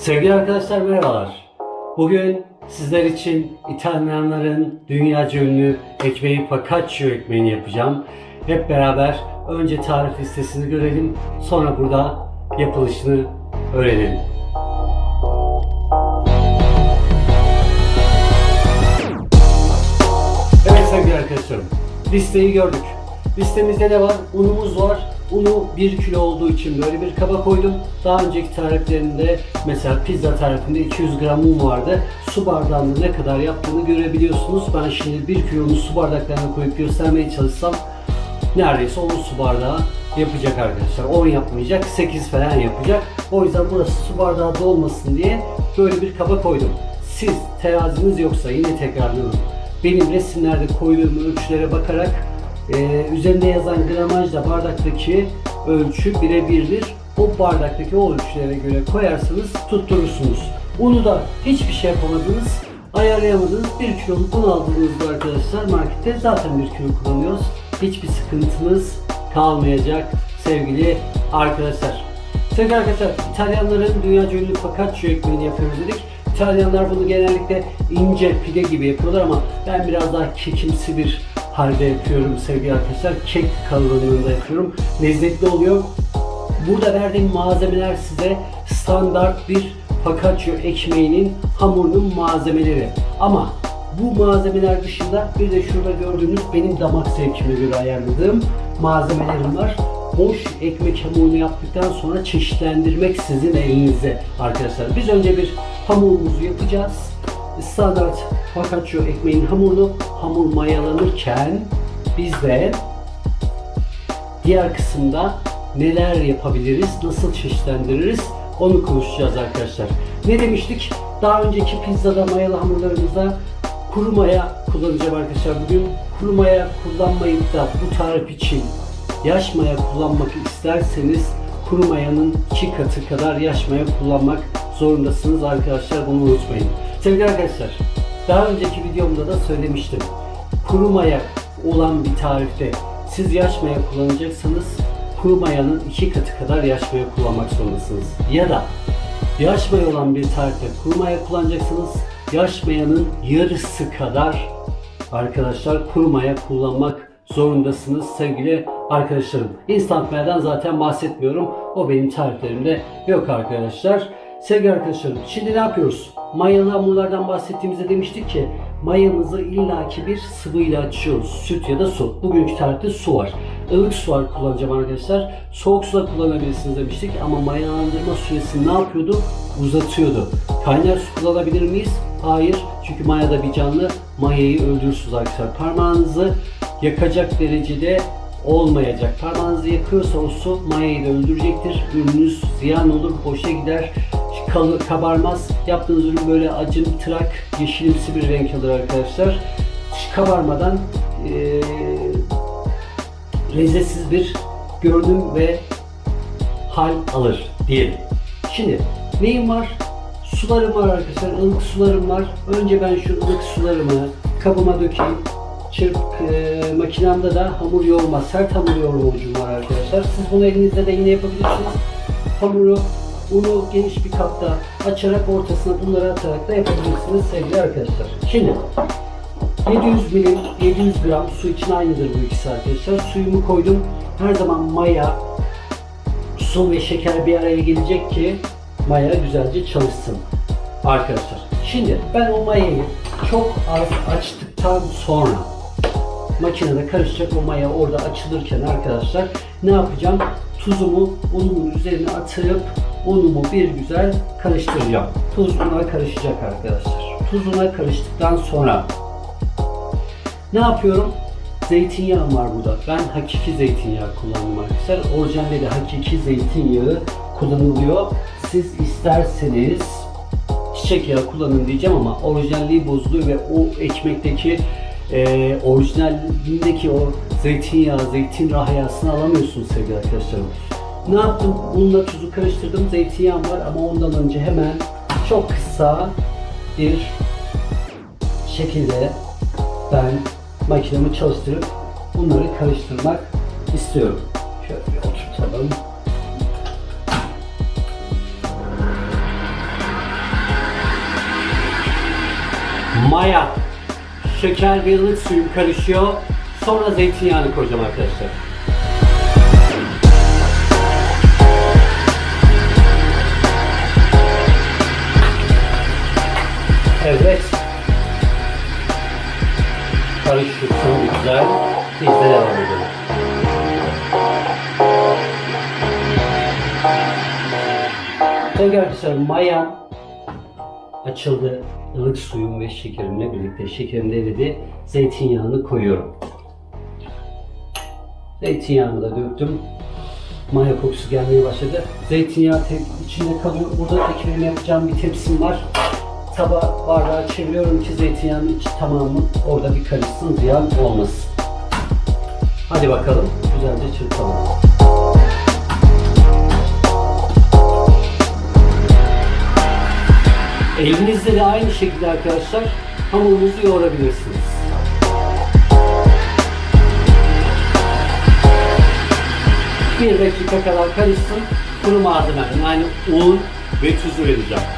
Sevgili arkadaşlar merhabalar. Bugün sizler için İtalyanların dünyaca ünlü ekmeği focaccia ekmeğini yapacağım. Hep beraber önce tarif listesini görelim, sonra burada yapılışını öğrenelim. Evet sevgili arkadaşlarım, listeyi gördük. Listemizde ne var? Unumuz var. Unu 1 kilo olduğu için böyle bir kaba koydum. Daha önceki tariflerimde mesela pizza tarifinde 200 gram un vardı. Su bardağında ne kadar yaptığını görebiliyorsunuz. Ben şimdi 1 kilonun su bardaklarına koyup göstermeye çalışsam neredeyse 10 su bardağı yapacak arkadaşlar. 10 yapmayacak, 8 falan yapacak. O yüzden burası su bardağı dolmasın diye böyle bir kaba koydum. Siz teraziniz yoksa yine tekrarlıyorum. Benim resimlerde koyduğum ölçülere bakarak e, üzerinde yazan gramajla bardaktaki ölçü birebirdir. O bardaktaki o ölçülere göre koyarsanız tutturursunuz. Unu da hiçbir şey yapamadınız, ayarlayamadınız. 1 kiloluk un aldığınızda arkadaşlar markette zaten 1 kilo kullanıyoruz. Hiçbir sıkıntımız kalmayacak sevgili arkadaşlar. Sevgili arkadaşlar, İtalyanların dünya ünlü focaccia ekmeğini yapıyoruz dedik. İtalyanlar bunu genellikle ince pide gibi yapıyorlar ama ben biraz daha kekimsi bir halde yapıyorum sevgili arkadaşlar. Kek kalınlığında yapıyorum. Lezzetli oluyor. Burada verdiğim malzemeler size standart bir focaccia ekmeğinin hamurunun malzemeleri. Ama bu malzemeler dışında bir de şurada gördüğünüz benim damak zevkime göre ayarladığım malzemelerim var. Boş ekmek hamurunu yaptıktan sonra çeşitlendirmek sizin elinizde arkadaşlar. Biz önce bir hamurumuzu yapacağız. Standart focaccia ekmeğin hamurunu hamur mayalanırken biz de diğer kısımda neler yapabiliriz, nasıl çeşitlendiririz onu konuşacağız arkadaşlar. Ne demiştik? Daha önceki pizzada mayalı hamurlarımızda kuru maya kullanacağım arkadaşlar bugün. Kuru maya kullanmayıp da bu tarif için yaş maya kullanmak isterseniz kuru mayanın iki katı kadar yaş maya kullanmak zorundasınız arkadaşlar bunu unutmayın. Sevgili arkadaşlar daha önceki videomda da söylemiştim. Kuru maya olan bir tarifte siz yaş maya kullanacaksanız kuru mayanın iki katı kadar yaş maya kullanmak zorundasınız. Ya da yaş maya olan bir tarifte kuru maya kullanacaksınız. Yaş mayanın yarısı kadar arkadaşlar kuru maya kullanmak zorundasınız sevgili arkadaşlarım. Instant mayadan zaten bahsetmiyorum. O benim tariflerimde yok arkadaşlar. Sevgili arkadaşlarım şimdi ne yapıyoruz? Mayalı hamurlardan bahsettiğimizde demiştik ki mayamızı illaki bir sıvıyla açıyoruz. Süt ya da su. Bugünkü tarifte su var. Ilık su var kullanacağım arkadaşlar. Soğuk su da kullanabilirsiniz demiştik ama mayalandırma süresini ne yapıyordu? Uzatıyordu. Kaynar su kullanabilir miyiz? Hayır. Çünkü mayada bir canlı mayayı öldürürsünüz arkadaşlar. Parmağınızı yakacak derecede olmayacak. Parmağınızı yakıyorsa o su mayayı da öldürecektir. Ürününüz ziyan olur, boşa gider, kalır, kabarmaz. Yaptığınız ürün böyle acımtırak, yeşilimsi bir renk alır arkadaşlar. Kabarmadan eee lezzetsiz bir görünüm ve hal alır diyelim. Şimdi neyim var? Sularım var arkadaşlar, ılık sularım var. Önce ben şu ılık sularımı kabıma dökeyim. Çırp e, makinemde de hamur yoğurma, sert hamur yoğurma ucum var arkadaşlar. Siz bunu elinizde de yine yapabilirsiniz. Hamuru, unu geniş bir kapta açarak ortasına bunları atarak da yapabilirsiniz sevgili arkadaşlar. Şimdi 700 milim, 700 gram su için aynıdır bu ikisi arkadaşlar. Suyumu koydum. Her zaman maya, su ve şeker bir araya gelecek ki maya güzelce çalışsın arkadaşlar. Şimdi ben o mayayı çok az açtıktan sonra makinede karışacak o maya orada açılırken arkadaşlar ne yapacağım? Tuzumu unumun üzerine atıp unumu bir güzel karıştıracağım. Tuz buna karışacak arkadaşlar. Tuzuna karıştıktan sonra ne yapıyorum? Zeytinyağım var burada. Ben hakiki zeytinyağı kullandım arkadaşlar. Orijinalde de hakiki zeytinyağı kullanılıyor. Siz isterseniz çiçek yağı kullanın diyeceğim ama orijinalliği bozuluyor ve o ekmekteki e, orijinalindeki o zeytinyağı, zeytin rahayasını alamıyorsunuz sevgili arkadaşlarım. Ne yaptım? Unla tuzu karıştırdım. Zeytinyağım var ama ondan önce hemen çok kısa bir şekilde ben makinemi çalıştırıp bunları karıştırmak istiyorum. Şöyle bir oturtalım. Maya, şeker ve ılık suyum karışıyor. Sonra zeytinyağını koyacağım arkadaşlar. Evet. Karıştırsın güzel. Biz de devam edelim. Sevgili arkadaşlar mayam açıldı. Ilık suyum ve şekerimle birlikte şekerim eridi. Zeytinyağını koyuyorum. Zeytinyağını da döktüm. Maya kokusu gelmeye başladı. Zeytinyağı içinde kalıyor. Burada ekmeğimi yapacağım bir tepsim var. Taba bardağı çeviriyorum ki zeytinyağının içi tamamı orada bir karışsın, ziyan olmasın. Hadi bakalım, güzelce çırpalım. Elinizde de aynı şekilde arkadaşlar hamurunuzu yoğurabilirsiniz. Bir dakika kadar karışsın. Kuru malzeme yani un ve tuzu vereceğim.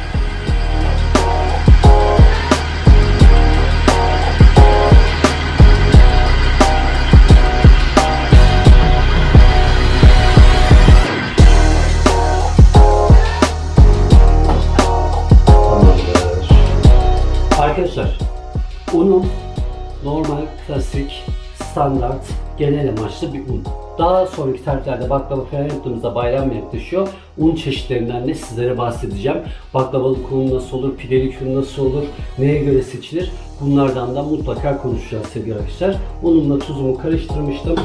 Genel amaçlı bir un. Daha sonraki tariflerde baklava falan yaptığımızda bayram yaklaşıyor. Un çeşitlerinden de sizlere bahsedeceğim. Baklavalık un nasıl olur, pidelik un nasıl olur, neye göre seçilir? Bunlardan da mutlaka konuşacağız sevgili arkadaşlar. Unumla tuzumu karıştırmıştım.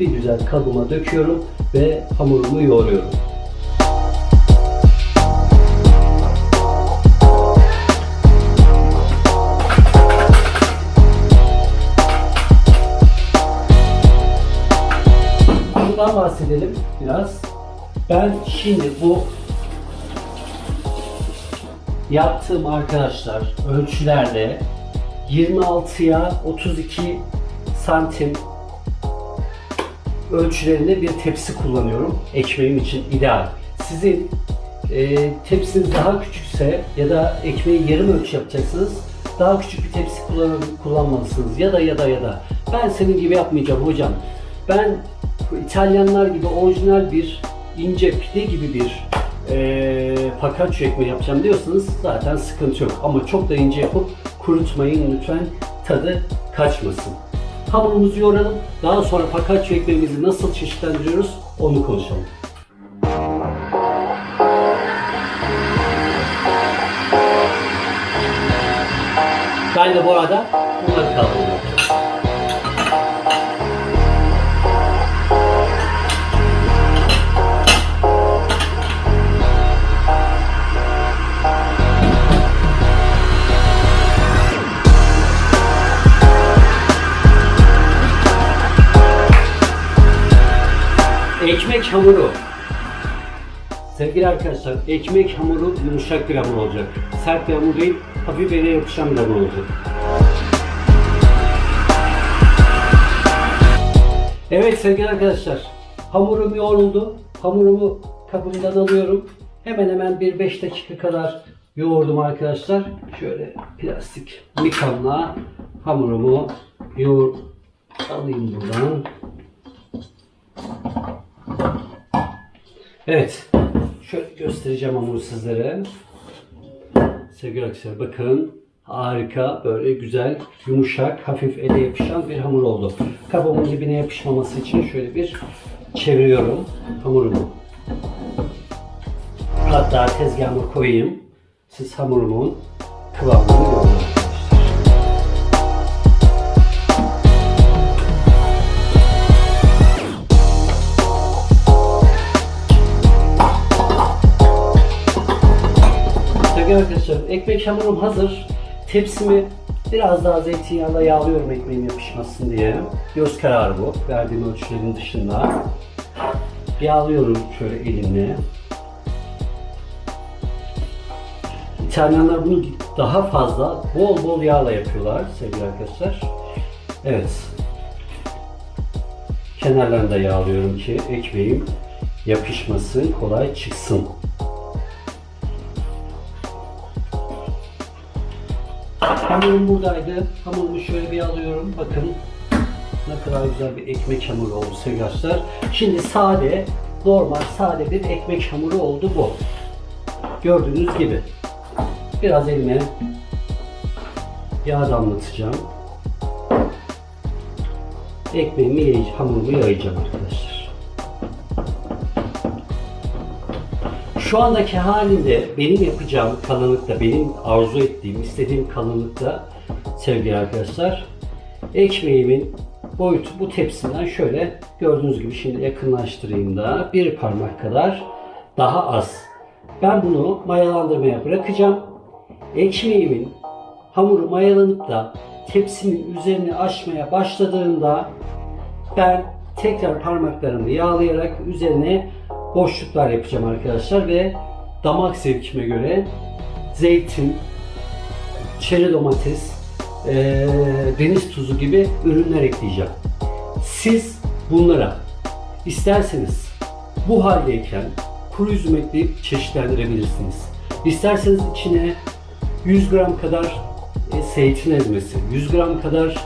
Bir güzel kabıma döküyorum ve hamurumu yoğuruyorum. Bundan bahsedelim biraz. Ben şimdi bu yaptığım arkadaşlar ölçülerde 26'ya 32 santim ölçülerinde bir tepsi kullanıyorum. Ekmeğim için ideal. Sizin e, tepsiniz daha küçükse ya da ekmeği yarım ölçü yapacaksınız daha küçük bir tepsi kullan kullanmalısınız ya da ya da ya da ben senin gibi yapmayacağım hocam. Ben İtalyanlar gibi orijinal bir ince pide gibi bir e, focaccia ekmeği yapacağım diyorsanız zaten sıkıntı yok. Ama çok da ince yapıp kurutmayın lütfen tadı kaçmasın. Hamurumuzu yoğuralım. Daha sonra focaccia ekmeğimizi nasıl çeşitlendiriyoruz onu konuşalım. Ben de bu arada bunları kaldırıyorum. Hamuru. Sevgili arkadaşlar, ekmek hamuru yumuşak bir hamur olacak. Sert bir hamur değil, hafif ele yapışan bir hamur olacak. Evet sevgili arkadaşlar, hamurum yoğruldu. Hamurumu kabımdan alıyorum. Hemen hemen bir 5 dakika kadar yoğurdum arkadaşlar. Şöyle plastik mikamla hamurumu yoğur alayım buradan. Evet. Şöyle göstereceğim hamuru sizlere. Sevgili arkadaşlar bakın. Harika, böyle güzel, yumuşak, hafif ele yapışan bir hamur oldu. Kabımın dibine yapışmaması için şöyle bir çeviriyorum hamurumu. Hatta tezgahıma koyayım. Siz hamurumun kıvamını görün Sevgili arkadaşlar, ekmek hamurum hazır. Tepsimi biraz daha zeytinyağla yağlıyorum ekmeğim yapışmasın diye. Göz kararı bu. Verdiğim ölçülerin dışında. Yağlıyorum şöyle elimle. İtalyanlar bunu daha fazla bol bol yağla yapıyorlar sevgili arkadaşlar. Evet. Kenarlarını da yağlıyorum ki ekmeğim yapışmasın, kolay çıksın. Hamurum buradaydı. Hamurumu şöyle bir alıyorum. Bakın ne kadar güzel bir ekmek hamuru oldu sevgili arkadaşlar. Şimdi sade, normal sade bir ekmek hamuru oldu bu. Gördüğünüz gibi. Biraz elime yağ damlatacağım. Ekmeğimi yayacağım, hamurumu yayacağım arkadaşlar. Şu andaki halinde benim yapacağım kalınlıkta, benim arzu ettiğim, istediğim kalınlıkta sevgili arkadaşlar, ekmeğimin boyutu bu tepsinden şöyle gördüğünüz gibi şimdi yakınlaştırayım da bir parmak kadar daha az. Ben bunu mayalandırmaya bırakacağım. Ekmeğimin hamuru mayalanıp da tepsimin üzerine açmaya başladığında ben tekrar parmaklarımı yağlayarak üzerine boşluklar yapacağım arkadaşlar ve damak zevkime göre zeytin, çeri domates, eee, deniz tuzu gibi ürünler ekleyeceğim. Siz bunlara isterseniz bu haldeyken kuru üzüm ekleyip çeşitlendirebilirsiniz. İsterseniz içine 100 gram kadar e, zeytin ezmesi, 100 gram kadar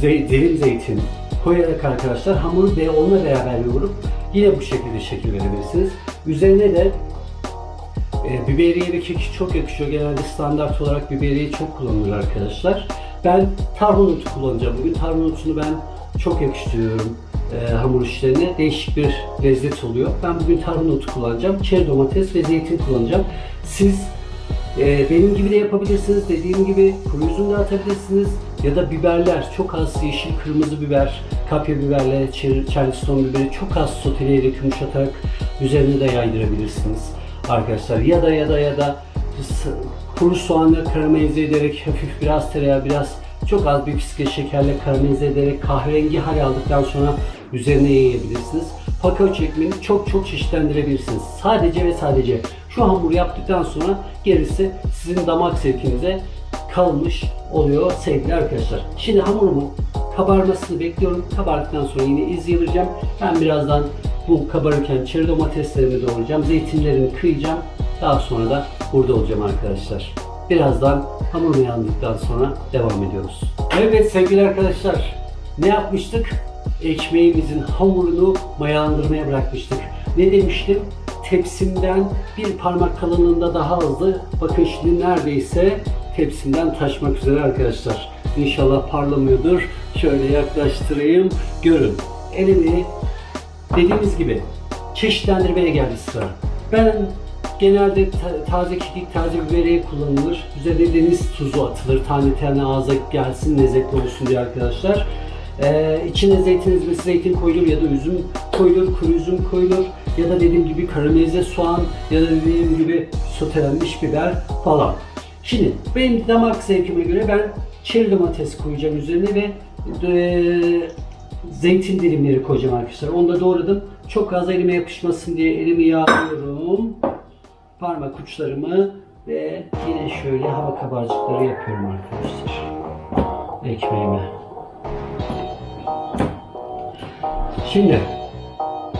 zey, derin zeytin koyarak arkadaşlar hamuru ve onunla beraber yoğurup yine bu şekilde şekil verebilirsiniz. Üzerine de e, biberiye ve kekik çok yakışıyor. Genelde standart olarak biberiye çok kullanılır arkadaşlar. Ben tarhun otu kullanacağım bugün. Tarhun otunu ben çok yakıştırıyorum e, hamur işlerine. Değişik bir lezzet oluyor. Ben bugün tarhun otu kullanacağım. Çeri domates ve zeytin kullanacağım. Siz e, benim gibi de yapabilirsiniz. Dediğim gibi kuru üzüm de atabilirsiniz. Ya da biberler, çok az yeşil kırmızı biber, kapya biberle charleston biberi çok az soteleyerek yumuşatarak üzerine de yaydırabilirsiniz arkadaşlar. Ya da ya da ya da kuru soğanla karamelize ederek hafif biraz tereyağı biraz çok az bir fiske şekerle karamelize ederek kahverengi hal aldıktan sonra üzerine yayabilirsiniz. Fakaoçu ekmeğini çok çok çeşitlendirebilirsiniz. Sadece ve sadece şu hamuru yaptıktan sonra gerisi sizin damak zevkinize kalmış oluyor sevgili arkadaşlar. Şimdi hamurumun kabarmasını bekliyorum. Kabardıktan sonra yine izleyeceğim. Ben birazdan bu kabarırken çeri domateslerimi doğrayacağım. Zeytinlerini kıyacağım. Daha sonra da burada olacağım arkadaşlar. Birazdan hamur yandıktan sonra devam ediyoruz. Evet sevgili arkadaşlar ne yapmıştık? Ekmeğimizin hamurunu mayalandırmaya bırakmıştık. Ne demiştim? Tepsimden bir parmak kalınlığında daha azdı. Bakın şimdi neredeyse tepsimden taşmak üzere arkadaşlar. İnşallah parlamıyordur. Şöyle yaklaştırayım. Görün. Elimi dediğimiz gibi çeşitlendirmeye geldi sıra. Ben genelde ta- taze kekik, taze biberiye kullanılır. Üzerine deniz tuzu atılır. Tane tane ağza gelsin, lezzetli olsun diye arkadaşlar. Ee, içine zeytin ezmesi, zeytin koyulur ya da üzüm koyulur, kuru üzüm koyulur. Ya da dediğim gibi karamelize soğan ya da dediğim gibi sotelenmiş biber falan. Şimdi benim damak zevkime göre ben çeri domates koyacağım üzerine ve e, zeytin dilimleri koyacağım arkadaşlar. Onu da doğradım. Çok az elime yapışmasın diye elimi yağlıyorum. Parmak uçlarımı ve yine şöyle hava kabarcıkları yapıyorum arkadaşlar. Ekmeğime. Şimdi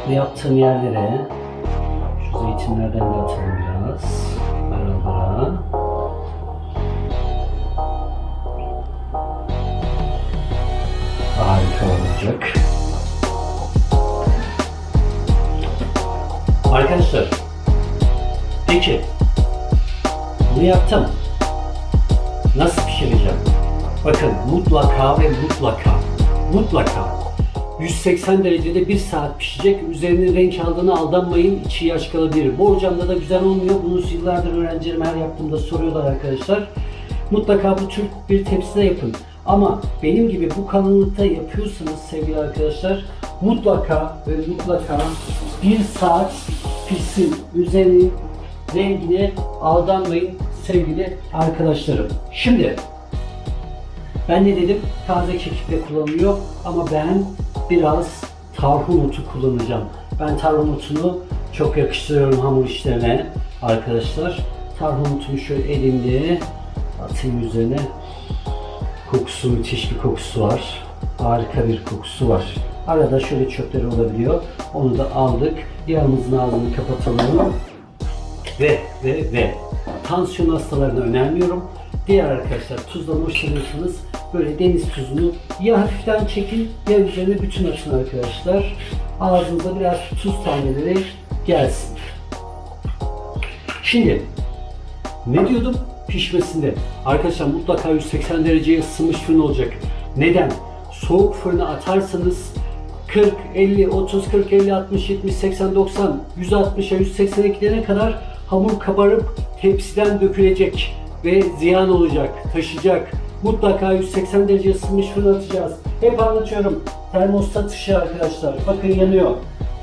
bu yaptığım yerlere şu zeytinlerden de atalım biraz. Ara ara. Harika olacak. Arkadaşlar, peki bunu yaptım. Nasıl pişireceğim? Bakın mutlaka ve mutlaka, mutlaka 180 derecede 1 saat pişecek. Üzerine renk aldığına aldanmayın. İçi yaş kalabilir. Borcamda da güzel olmuyor. Bunu yıllardır öğrencilerim her yaptığımda soruyorlar arkadaşlar. Mutlaka bu tür bir tepside yapın. Ama benim gibi bu kalınlıkta yapıyorsanız sevgili arkadaşlar mutlaka ve mutlaka bir saat pişsin. Üzerine rengine aldanmayın sevgili arkadaşlarım. Şimdi ben ne dedim? Taze kekik de kullanılıyor ama ben biraz tarhun otu kullanacağım. Ben tarhun otunu çok yakıştırıyorum hamur işlerine arkadaşlar. Tarhun otunu şöyle elimde atayım üzerine. Kokusu müthiş bir kokusu var. Harika bir kokusu var. Arada şöyle çöpleri olabiliyor. Onu da aldık. Yağımızın ağzını kapatalım. Ve ve ve tansiyon hastalarına önermiyorum. Diğer arkadaşlar tuzdan hoşlanıyorsanız böyle deniz tuzunu ya hafiften çekin ya üzerine bütün atın arkadaşlar. Ağzınıza biraz tuz taneleri gelsin. Şimdi ne diyordum? Pişmesinde. Arkadaşlar mutlaka 180 dereceye ısınmış fırın olacak. Neden? Soğuk fırına atarsanız 40, 50, 30, 40, 50, 60, 70, 80, 90, 160'a 180'e gidene kadar hamur kabarıp tepsiden dökülecek ve ziyan olacak, taşacak. Mutlaka 180 derece ısınmış fırına atacağız. Hep anlatıyorum. Termostat ışığı arkadaşlar. Bakın yanıyor.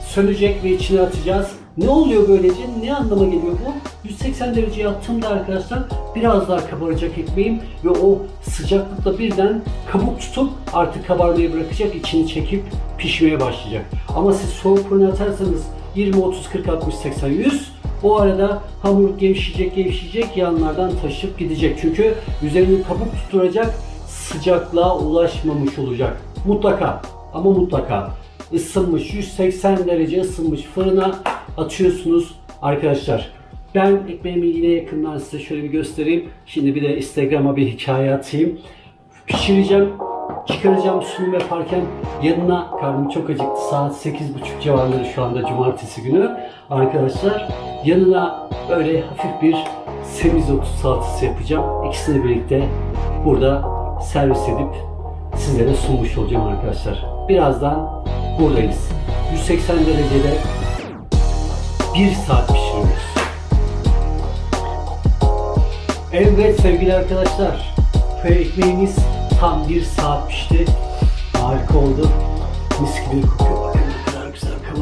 Sönecek ve içine atacağız. Ne oluyor böylece? Ne anlama geliyor bu? 180 dereceye attığımda arkadaşlar biraz daha kabaracak ekmeğim ve o sıcaklıkla birden kabuk tutup artık kabarmayı bırakacak, içini çekip pişmeye başlayacak. Ama siz soğuk fırına atarsanız 20, 30, 40, 60, 80, 100 o arada hamur gevşeyecek, gevşeyecek, yanlardan taşıp gidecek. Çünkü üzerini kabuk tutturacak, sıcaklığa ulaşmamış olacak. Mutlaka ama mutlaka ısınmış 180 derece ısınmış fırına atıyorsunuz arkadaşlar. Ben ekmeğimi yine yakından size şöyle bir göstereyim. Şimdi bir de Instagram'a bir hikaye atayım. Pişireceğim, çıkaracağım sunum yaparken yanına karnım çok acıktı. Saat 8.30 civarları şu anda cumartesi günü. Arkadaşlar yanına böyle hafif bir semizotu salatası yapacağım. İkisini birlikte burada servis edip sizlere sunmuş olacağım arkadaşlar. Birazdan buradayız. 180 derecede 1 saat pişiriyoruz. Evet sevgili arkadaşlar. Köy ekmeğimiz tam 1 saat pişti. Harika oldu. Mis gibi kokuyor.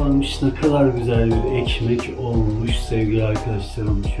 Kabarmış. Ne kadar güzel bir ekmek olmuş sevgili arkadaşlarım.